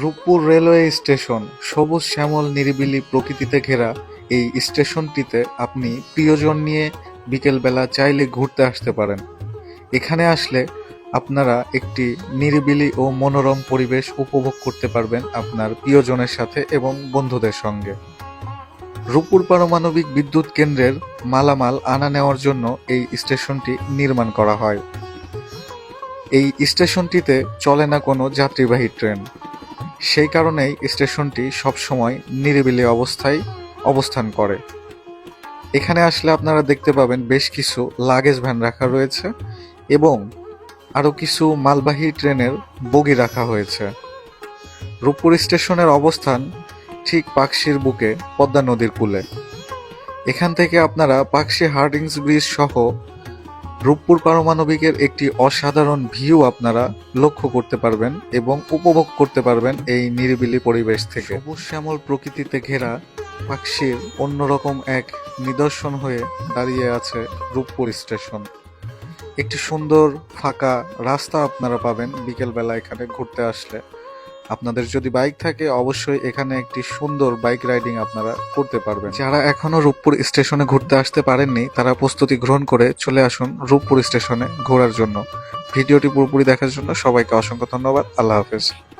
Rooppur railway station সবুজ শ্যামল নিরিবিলি প্রকৃতিতে ঘেরা এই স্টেশনটিতে আপনি প্রিয়জন নিয়ে বিকেলবেলা চাইলে ঘুরতে আসতে পারেন। এখানে আসলে আপনারা একটি নিরিবিলি ও মনোরম পরিবেশ উপভোগ করতে পারবেন আপনার প্রিয়জনের সাথে এবং বন্ধুদের সঙ্গে। রূপপুর পারমাণবিক বিদ্যুৎ কেন্দ্রের মালামাল আনা নেওয়ার জন্য এই স্টেশনটি নির্মাণ করা হয়। এই স্টেশনটিতে চলে না কোনো যাত্রীবাহী ট্রেন। সেই কারণেই স্টেশনটি সবসময় নিরিবিলি অবস্থায় অবস্থান করে। এখানে আসলে আপনারা দেখতে পাবেন বেশ কিছু লাগেজ ভ্যান রাখা রয়েছে এবং আরও কিছু মালবাহী ট্রেনের বগি রাখা হয়েছে। রূপপুর স্টেশনের অবস্থান ঠিক পাকশির বুকে পদ্মা নদীর কূলে। এখান থেকে আপনারা পাকশি হার্ডিংস ব্রিজ সহ রূপপুর পারমাণবিকের একটি অসাধারণ ভিউ আপনারা লক্ষ্য করতে পারবেন এবং উপভোগ করতে পারবেন এই নিরিবিলি পরিবেশ থেকে। সবুজ শ্যামল প্রকৃতিতে ঘেরা পাকশির অন্যরকম এক নিদর্শন হয়ে দাঁড়িয়ে আছে রূপপুর স্টেশন। একটি সুন্দর ফাঁকা রাস্তা আপনারা পাবেন বিকেলবেলা এখানে ঘুরতে আসলে। আপনাদের যদি বাইক থাকে, অবশ্যই এখানে একটি সুন্দর বাইক রাইডিং আপনারা করতে পারবেন। যারা এখনও রূপপুর স্টেশনে ঘুরতে আসতে পারেননি, তারা প্রস্তুতি গ্রহণ করে চলে আসুন রূপপুর স্টেশনে ঘোরার জন্য। ভিডিওটি পুরোপুরি দেখার জন্য সবাইকে অসংখ্য ধন্যবাদ। আল্লাহ হাফেজ।